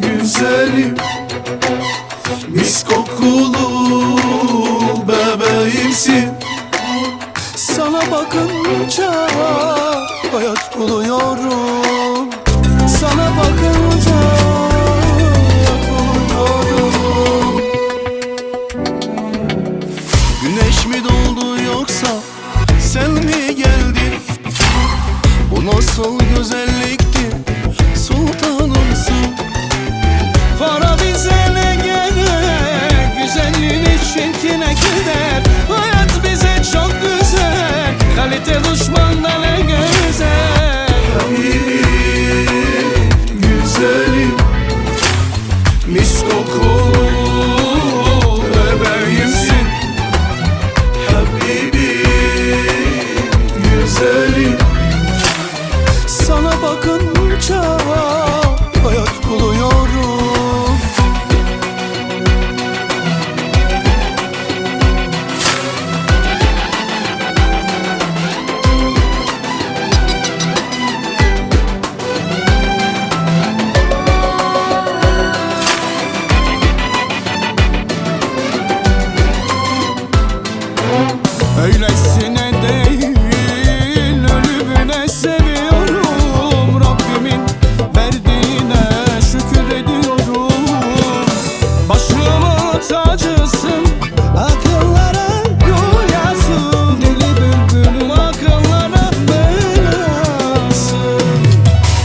güzelim. Mis kokulu bebeğimsin. Sana bakınca hayat buluyorum. Sana bakınca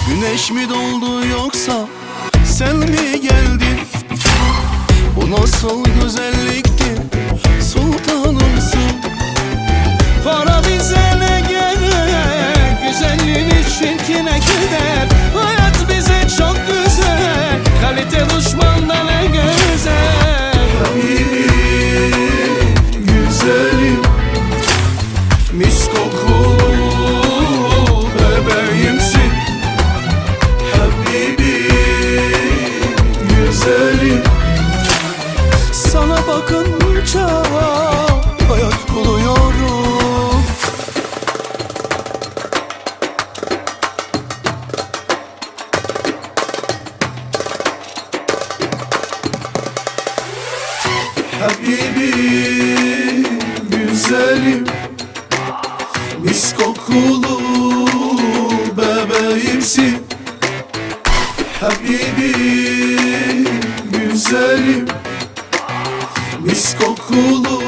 Güneş mi doldu yoksa sen mi geldin? Bu nasıl güzellikti sultanımsın? Para bize ne gerek güzelliğini çirkine gider? Habibim güzelim. Mis kokulu bebeğimsin. Habibim güzelim. Mis kokulu